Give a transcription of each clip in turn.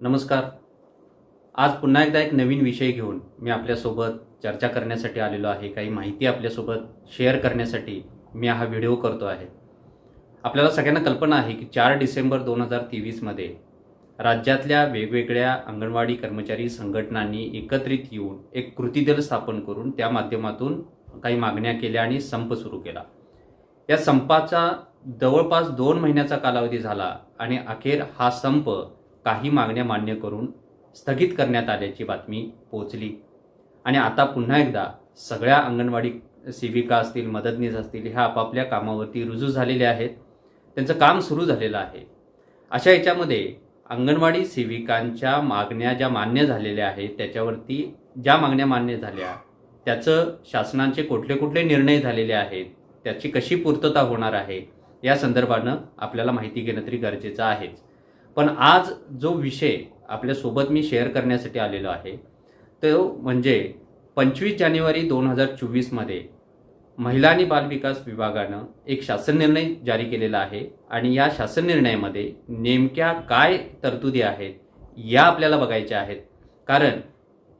नमस्कार. आज पुन्हा एकदा एक नवीन विषय घेऊन मी आपल्यासोबत चर्चा करण्यासाठी आलेलो आहे. काही माहिती आपल्यासोबत शेअर करण्यासाठी मी हा व्हिडिओ करतो आहे. आपल्याला सगळ्यांना कल्पना आहे की चार डिसेंबर दोन हजार तेवीसमध्ये राज्यातल्या वेगवेगळ्या अंगणवाडी कर्मचारी संघटनांनी एकत्रित येऊन एक कृती दल स्थापन करून त्या माध्यमातून काही मागण्या केल्या आणि संप सुरू केला. या संपाचा जवळपास दोन महिन्याचा कालावधी झाला आणि अखेर हा संप काही मागण्या मान्य करून स्थगित करण्यात आल्याची बातमी पोचली आणि आता पुन्हा एकदा सगळ्या अंगणवाडी सेविका असतील मदतनीस असतील ह्या आपापल्या कामावरती रुजू झालेल्या आहेत. त्यांचं काम सुरू झालेलं आहे. अशा याच्यामध्ये अंगणवाडी सेविकांच्या मागण्या ज्या मान्य झालेल्या आहेत त्याच्यावरती ज्या मागण्या मान्य झाल्या त्याचं शासनाचे कुठले कुठले निर्णय झालेले आहेत त्याची कशी पूर्तता होणार आहे या संदर्भानं आपल्याला माहिती घेणं तरी गरजेचं आहेच. पण आज जो विषय आपल्यासोबत मी शेअर करण्यासाठी आलेलो आहे तो म्हणजे पंचवीस जानेवारी दोन हजार चोवीसमध्ये महिला आणि बालविकास विभागानं एक शासन निर्णय जारी केलेला आहे आणि या शासन निर्णयामध्ये नेमक्या काय तरतुदी आहेत या आपल्याला बघायच्या आहेत. कारण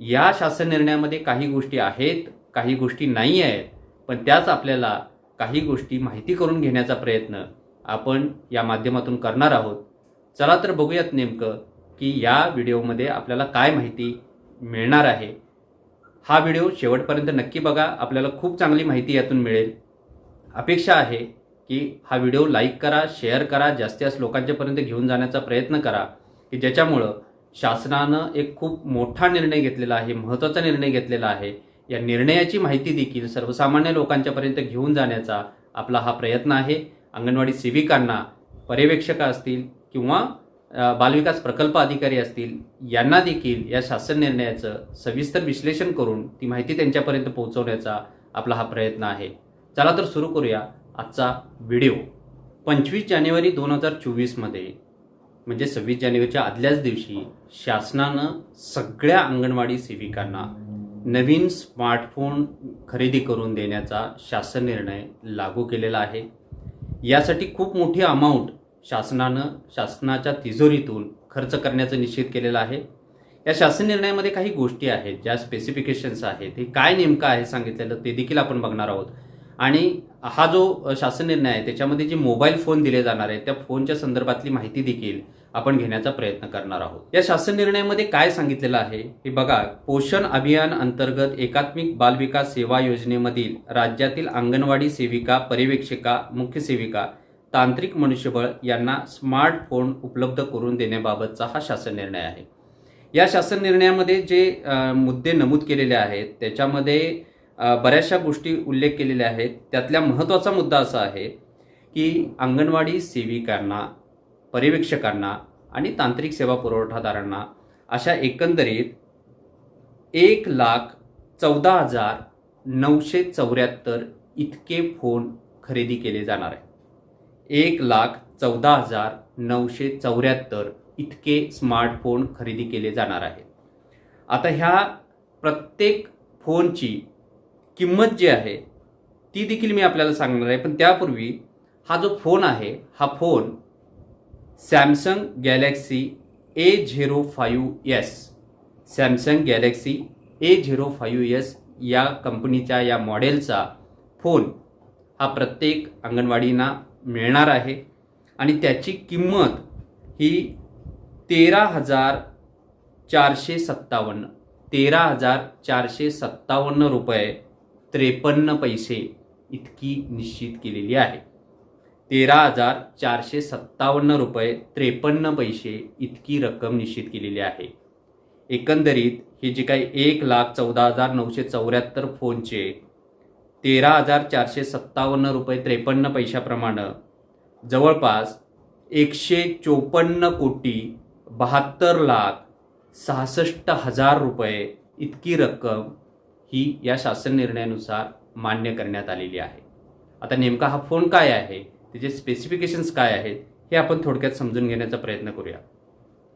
या शासन निर्णयामध्ये काही गोष्टी आहेत काही गोष्टी नाही आहेत पण त्याच आपल्याला काही गोष्टी माहिती करून घेण्याचा प्रयत्न आपण या माध्यमातून करणार आहोत. चला तर बघूयात नेमकं की या व्हिडिओमध्ये आपल्याला काय माहिती मिळणार आहे. हा व्हिडिओ शेवटपर्यंत नक्की बघा. आपल्याला खूप चांगली माहिती यातून मिळेल. अपेक्षा आहे की हा व्हिडिओ लाईक करा शेअर करा जास्तीत जास्त लोकांच्यापर्यंत घेऊन जाण्याचा प्रयत्न करा की ज्याच्यामुळं शासनानं एक खूप मोठा निर्णय घेतलेला आहे महत्त्वाचा निर्णय घेतलेला आहे. या निर्णयाची माहिती देखील सर्वसामान्य लोकांच्यापर्यंत घेऊन जाण्याचा आपला हा प्रयत्न आहे. अंगणवाडी सेविकांना पर्यवेक्षक असतील किंवा बालविकास प्रकल्प अधिकारी असतील यांना देखील या शासन निर्णयाचं सविस्तर विश्लेषण करून ती माहिती त्यांच्यापर्यंत पोहोचवण्याचा आपला हा प्रयत्न आहे. चला तर सुरू करूया आजचा व्हिडिओ. पंचवीस जानेवारी दोन हजार चोवीसमध्ये म्हणजे सव्वीस जानेवारीच्या आदल्याच दिवशी शासनानं सगळ्या अंगणवाडी सेविकांना नवीन स्मार्टफोन खरेदी करून देण्याचा शासन निर्णय लागू केलेला आहे. यासाठी खूप मोठी अमाऊंट शासनानं शासनाच्या तिजोरीतून खर्च करण्याचं निश्चित केलेलं आहे. या शासन निर्णयामध्ये काही गोष्टी आहेत ज्या स्पेसिफिकेशन्स आहेत. हे काय नेमकं आहे सांगितलेलं ते देखील आपण बघणार आहोत. आणि हा जो शासन निर्णय आहे त्याच्यामध्ये जे मोबाईल फोन दिले जाणार आहेत त्या फोनच्या संदर्भातली माहिती देखील आपण घेण्याचा प्रयत्न करणार आहोत. या शासन निर्णयामध्ये काय सांगितलेलं आहे हे बघा. पोषण अभियान अंतर्गत एकात्मिक बालविकास सेवा योजनेमधील राज्यातील अंगणवाडी सेविका पर्यवेक्षिका मुख्य सेविका तांत्रिक मनुष्यबळ यांना स्मार्टफोन उपलब्ध करून देण्याबाबतचा हा शासन निर्णय आहे. या शासन निर्णयामध्ये जे मुद्दे नमूद केलेले आहेत त्याच्यामध्ये बऱ्याचशा गोष्टी उल्लेख केलेल्या आहेत. त्यातल्या महत्त्वाचा मुद्दा असा आहे की अंगणवाडी सेविकांना पर्यवेक्षकांना आणि तांत्रिक सेवा पुरवठादारांना अशा एकंदरीत एक लाख चौदा हजार नऊशे चौऱ्याहत्तर इतके फोन खरेदी केले जाणार आहे एक लाख चौदा हजार नऊशे चौऱ्याहत्तर इतके स्मार्टफोन खरेदी केले जाणार आहेत. आता ह्या प्रत्येक फोनची किंमत जी आहे ती देखील मी आपल्याला सांगणार आहे. पण त्यापूर्वी हा जो फोन आहे हा phone Samsung Galaxy A zero five S Samsung Galaxy A zero five S या कंपनीच्या या मॉडेलचा फोन हा प्रत्येक अंगणवाडींना मिळणार आहे. आणि त्याची किंमत ही तेरा हजार चारशे सत्तावन्न तेरा हजार चारशे सत्तावन्न रुपये त्रेपन्न पैसे इतकी निश्चित केलेली आहे. तेरा हजार चारशे सत्तावन्न रुपये त्रेपन्न पैसे इतकी रक्कम निश्चित केलेली आहे. एकंदरीत हे जे काही एक लाख चौदा हजार नऊशे चौऱ्याहत्तर फोनचे तेरा हजार चारशे सत्तावन्न रुपये त्रेपन्न पैशाप्रमाणे जवळपास एकशे चोपन्न कोटी बहात्तर लाख सहासष्ट हजार रुपये इतकी रक्कम ही या शासन निर्णयानुसार मान्य करण्यात आलेली आहे. आता नेमका हा फोन काय आहे? त्याचे स्पेसिफिकेशन्स काय आहेत? हे आपण थोडक्यात समजून घेण्याचा प्रयत्न करूया.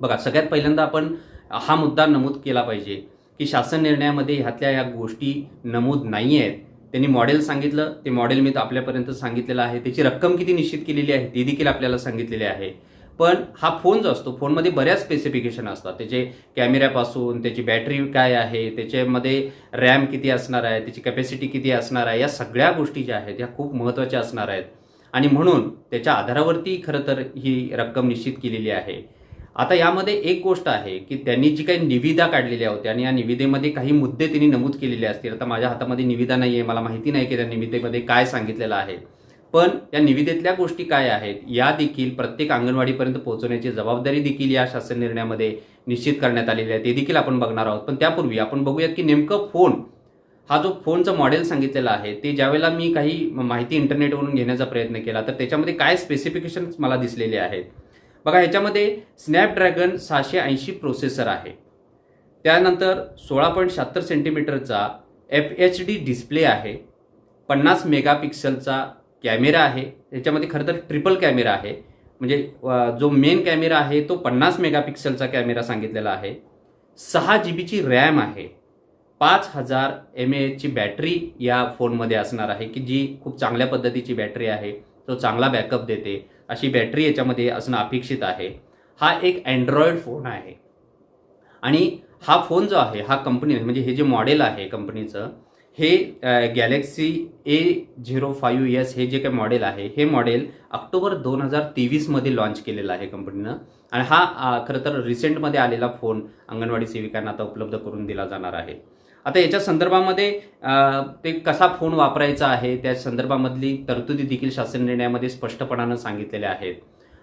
बघा सगळ्यात पहिल्यांदा आपण हा मुद्दा नमूद केला पाहिजे की शासन निर्णयामध्ये ह्यातल्या ह्या गोष्टी नमूद नाही आहेत त्यांनी मॉडेल सांगितलं ते मॉडेल मी तर आपल्यापर्यंत सांगितलेलं आहे. त्याची रक्कम किती निश्चित केलेली आहे ती देखील आपल्याला सांगितलेली आहे. पण हा फोन जो असतो फोनमध्ये बऱ्याच स्पेसिफिकेशन असतात. त्याचे कॅमेऱ्यापासून त्याची बॅटरी काय आहे त्याच्यामध्ये रॅम किती असणार आहे त्याची कॅपॅसिटी किती असणार आहे या सगळ्या गोष्टी ज्या आहेत ह्या खूप महत्त्वाच्या असणार आहेत. आणि म्हणून त्याच्या आधारावरती खरं तर ही रक्कम निश्चित केलेली आहे. आता यामध्ये एक गोष्ट आहे की त्यांनी जी काही निविदा काढलेल्या होत्या आणि या निविदेमध्ये काही मुद्दे त्यांनी नमूद केलेले असतील. आता माझ्या हातामध्ये निविदा नाही आहे मला माहिती नाही की त्या निविदेमध्ये काय सांगितलेलं आहे. पण या निविदेतल्या गोष्टी काय आहेत या देखील प्रत्येक अंगणवाडीपर्यंत पोहोचवण्याची जबाबदारी देखील या शासन निर्णयामध्ये निश्चित करण्यात आलेली आहे. ते देखील आपण बघणार आहोत. पण त्यापूर्वी आपण बघूयात की नेमकं फोन हा जो फोनचं मॉडेल सांगितलेला आहे ते ज्यावेळेला मी काही माहिती इंटरनेटवरून घेण्याचा प्रयत्न केला तर त्याच्यामध्ये काय स्पेसिफिकेशन्स मला दिसलेले आहेत? बघा ह्याच्यामध्ये स्नॅपड्रॅगन सहाशे ऐंशी प्रोसेसर आहे. त्यानंतर सोळा पॉईंट शहात्तर सेंटीमीटरचा एफ एच डी डिस्प्ले आहे. पन्नास मेगापिक्सलचा कॅमेरा आहे. त्याच्यामध्ये खरं तर ट्रिपल कॅमेरा आहे. म्हणजे जो मेन कॅमेरा आहे तो पन्नास मेगापिक्सलचा कॅमेरा सांगितलेला आहे. सहा जी बीची रॅम आहे. पाच हजार एम एची बॅटरी या फोनमध्ये असणार आहे की जी खूप चांगल्या पद्धतीची बॅटरी आहे. तो चांगला बॅकअप देते. अशी बॅटरी याच्यामध्ये असणं अपेक्षित आहे. हा एक अँड्रॉइड फोन आहे. आणि हा फोन जो आहे हा कंपनी म्हणजे हे जे मॉडेल आहे कंपनीचं हे Galaxy A zero five S हे जे काही मॉडेल आहे हे मॉडेल ऑक्टोबर दोन हजार तेवीसमध्ये लॉन्च केलेलं आहे कंपनीनं आणि हा खरं तर रिसेंटमध्ये आलेला फोन अंगणवाडी सेविकांना आता उपलब्ध करून दिला जाणार आहे. आता याच्या संदर्भामध्ये ते कसा फोन वापरायचा आहे त्या संदर्भामधली तरतुदी देखील शासन निर्णयामध्ये स्पष्टपणानं सांगितलेल्या आहेत.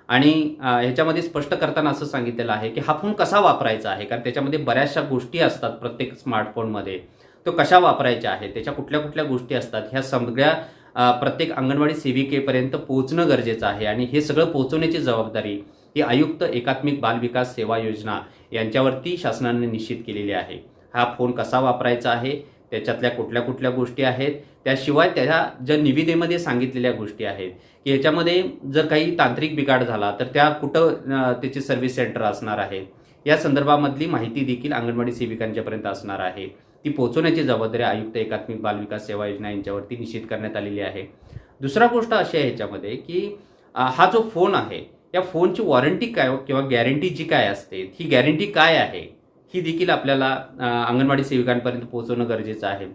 आणि ह्याच्यामध्ये स्पष्ट करताना असं सांगितलेलं आहे की हा फोन कसा वापरायचा आहे? कारण त्याच्यामध्ये बऱ्याचशा गोष्टी असतात प्रत्येक स्मार्टफोनमध्ये. तो कशा वापरायच्या आहे त्याच्या कुठल्या कुठल्या गोष्टी असतात? ह्या सगळ्या प्रत्येक अंगणवाडी सेविकेपर्यंत पोहोचणं गरजेचं आहे. आणि हे सगळं पोहोचवण्याची जबाबदारी ही आयुक्त एकात्मिक बालविकास सेवा योजना यांच्यावरती शासनाने निश्चित केलेली आहे. हा फोन कसा वापरायचा आहे त्याच्यातल्या कुठल्या कुठल्या गोष्टी आहेत त्याशिवाय त्या ज्या निविदेमध्ये सांगितलेल्या गोष्टी आहेत की याच्यामध्ये जर काही तांत्रिक बिघाड झाला तर त्या कुठं त्याचे सर्व्हिस सेंटर असणार आहे. या संदर्भामधली माहिती देखील अंगणवाडी सेविकांच्यापर्यंत असणार आहे. ती पोहोचवण्याची जबाबदारी आयुक्त एकात्मिक बालविकास सेवा योजना यांच्यावरती निश्चित करण्यात आलेली आहे. दुसरा गोष्ट अशी आहे ह्याच्यामध्ये की हा जो फोन आहे या फोनची वॉरंटी काय हो किंवा गॅरंटी जी काय असते ही गॅरंटी काय आहे? ही देखील आपल्याला अंगणवाडी सेविकांपर्यंत पोहोचवणं गरजेचं आहे.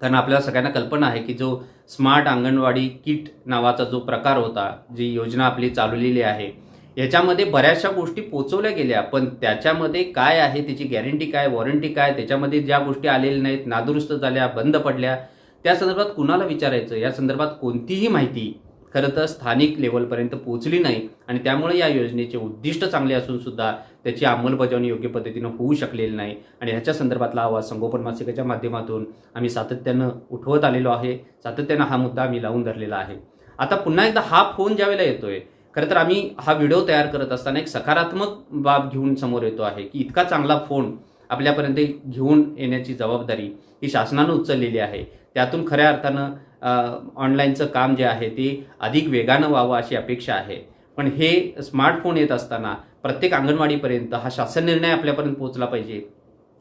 कारण आपल्याला सगळ्यांना कल्पना आहे की जो स्मार्ट अंगणवाडी किट नावाचा जो प्रकार होता जी योजना आपली चालवलेली आहे याच्यामध्ये बऱ्याचशा गोष्टी पोचवल्या गेल्या पण त्याच्यामध्ये काय आहे त्याची गॅरंटी काय वॉरंटी काय त्याच्यामध्ये ज्या गोष्टी आलेल्या नाहीत नादुरुस्त झाल्या बंद पडल्या त्या संदर्भात कुणाला विचारायचं? या संदर्भात कोणतीही माहिती खरं तर स्थानिक लेवलपर्यंत पोहोचली नाही आणि त्यामुळे या योजनेचे उद्दिष्ट चांगले असून सुद्धा त्याची अंमलबजावणी योग्य पद्धतीनं होऊ शकलेली नाही. आणि ह्याच्या संदर्भातला आवाज संगोपन मासिकाच्या माध्यमातून आम्ही सातत्यानं उठवत आलेलो आहे. सातत्यानं हा मुद्दा आम्ही लावून धरलेला आहे. आता पुन्हा एकदा हा फोन ज्या वेळेला येतोय खरं तर आम्ही हा व्हिडिओ तयार करत असताना एक सकारात्मक बाब घेऊन समोर येतो आहे की इतका चांगला फोन आपल्यापर्यंत घेऊन येण्याची जबाबदारी ही शासनानं उचललेली आहे. त्यातून खऱ्या अर्थानं ऑनलाईनचं काम जे आहे ते अधिक वेगानं व्हावं अशी अपेक्षा आहे. पण हे स्मार्टफोन येत असताना प्रत्येक अंगणवाडीपर्यंत हा शासन निर्णय आपल्यापर्यंत पोहोचला पाहिजे.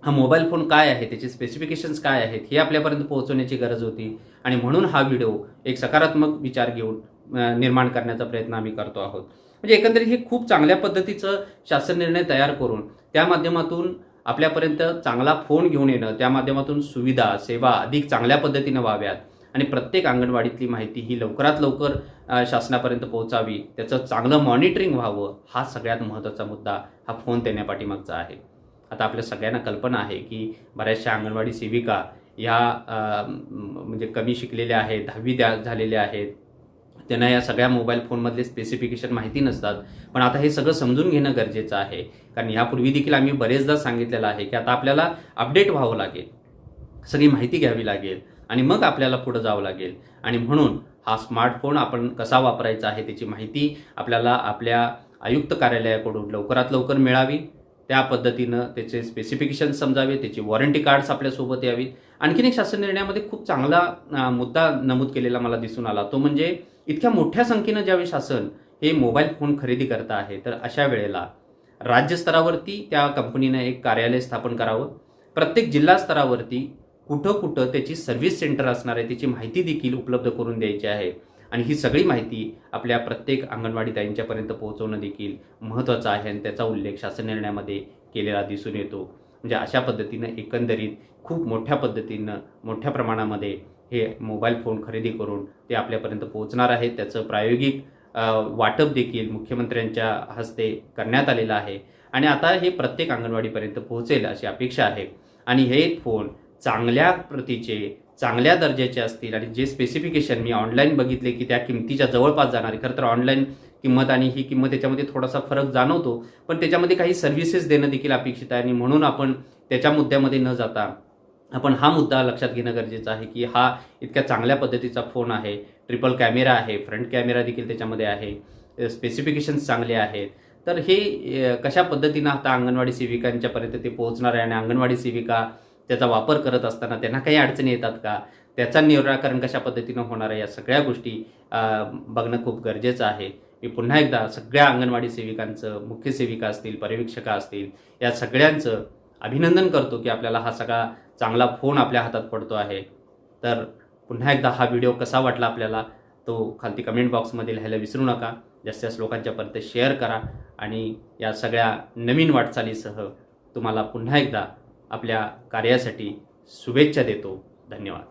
हा मोबाईल फोन काय आहे? त्याचे स्पेसिफिकेशन्स काय आहेत? हे आपल्यापर्यंत पोहोचवण्याची गरज होती. आणि म्हणून हा व्हिडिओ एक सकारात्मक विचार घेऊन निर्माण करण्याचा प्रयत्न आम्ही करतो आहोत. म्हणजे एकंदरीत हे खूप चांगल्या पद्धतीचं शासन निर्णय तयार करून त्या माध्यमातून आपल्यापर्यंत चांगला फोन घेऊन येणं त्या माध्यमातून सुविधा सेवा अधिक चांगल्या पद्धतीनं व्हाव्यात. आणि प्रत्येक अंगणवाडीतली माहिती ही लवकरात लवकर शासनापर्यंत पोहोचावी. त्याचं चांगलं मॉनिटरिंग व्हावं हा सगळ्यात महत्त्वाचा मुद्दा हा फोन देण्यापाठीमागचा आहे. आता आपल्या सगळ्यांना कल्पना आहे की बऱ्याचशा अंगणवाडी सेविका ह्या म्हणजे कमी शिकलेल्या आहेत दहावी द्या झालेल्या आहेत. त्यांना या सगळ्या मोबाईल फोनमधले स्पेसिफिकेशन माहिती नसतात. पण आता हे सगळं समजून घेणं गरजेचं आहे. कारण यापूर्वी देखील आम्ही बरेचदा सांगितलेलं आहे की आता आपल्याला अपडेट व्हावं लागेल. सगळी माहिती घ्यावी लागेल. आणि मग आपल्याला पुढं जावं लागेल. आणि म्हणून हा स्मार्टफोन आपण कसा वापरायचा आहे त्याची माहिती आपल्याला आपल्या आयुक्त कार्यालयाकडून लवकरात लवकर मिळावी. त्या पद्धतीनं त्याचे स्पेसिफिकेशन समजावे त्याची वॉरंटी कार्ड्स आपल्यासोबत यावी आणखीन एक शासन निर्णयामध्ये खूप चांगला मुद्दा नमूद केलेला मला दिसून आला. तो म्हणजे इतक्या मोठ्या संख्येनं ज्यावेळी शासन हे मोबाईल फोन खरेदी करत आहे तर अशा वेळेला राज्यस्तरावरती त्या कंपनीनं एक कार्यालय स्थापन करावं. प्रत्येक जिल्हा स्तरावरती कुठं कुठं त्याची सर्व्हिस सेंटर असणार आहे त्याची माहिती देखील उपलब्ध करून द्यायची आहे. आणि ही सगळी माहिती आपल्या प्रत्येक अंगणवाडी ताईंच्यापर्यंत पोहोचवणं देखील महत्त्वाचं आहे आणि त्याचा उल्लेख शासन निर्णयामध्ये केलेला दिसून येतो. म्हणजे अशा पद्धतीनं एकंदरीत खूप मोठ्या पद्धतीनं मोठ्या प्रमाणामध्ये हे मोबाईल फोन खरेदी करून ते आपल्यापर्यंत पोहोचणार आहेत त्याचं प्रायोगिक वाटप देखील मुख्यमंत्र्यांच्या हस्ते करण्यात आलेलं आहे. आणि आता हे प्रत्येक अंगणवाडीपर्यंत पोहोचेल अशी अपेक्षा आहे. आणि हे फोन चांगल्या प्रतीचे चांगल्या दर्जाचे असतील आणि जे स्पेसिफिकेशन मी ऑनलाईन बघितले की त्या किमतीच्या जवळपास जाणारे खरं तर ऑनलाईन किंमत आणि ही किंमत त्याच्यामध्ये थोडासा फरक जाणवतो पण त्याच्यामध्ये काही सर्व्हिसेस देणं देखील अपेक्षित आहे आणि म्हणून आपण त्याच्या मुद्द्यामध्ये न जाता आपण हा मुद्दा लक्षात घेणं गरजेचं आहे की हा इतक्या चांगल्या पद्धतीचा फोन आहे ट्रिपल कॅमेरा आहे फ्रंट कॅमेरा देखील त्याच्यामध्ये आहे स्पेसिफिकेशन्स चांगले आहेत. तर हे कशा पद्धतीनं आता अंगणवाडी सेविकांच्यापर्यंत ते पोहोचणार आहे आणि अंगणवाडी सेविका त्याचा वापर करत असताना त्यांना काही अडचणी येतात का? त्याचा निराकरण कशा पद्धतीनं होणार आहे? या सगळ्या गोष्टी बघणं खूप गरजेचं आहे. मी पुन्हा एकदा सगळ्या अंगणवाडी सेविकांचं मुख्य सेविका असतील पर्यवेक्षका असतील या सगळ्यांचं अभिनंदन करतो की आपल्याला हा सगळा चांगला फोन आपल्या हातात पडतो आहे. तर पुन्हा एकदा हा व्हिडिओ कसा वाटला आपल्याला तो खालती कमेंट बॉक्समध्ये लिहायला विसरू नका. जास्तीत जास्त लोकांच्यापर्यंत शेअर करा. आणि या सगळ्या नवीन वाटचालीसह तुम्हाला पुन्हा एकदा आपल्या कार्यासाठी शुभेच्छा देतो. धन्यवाद.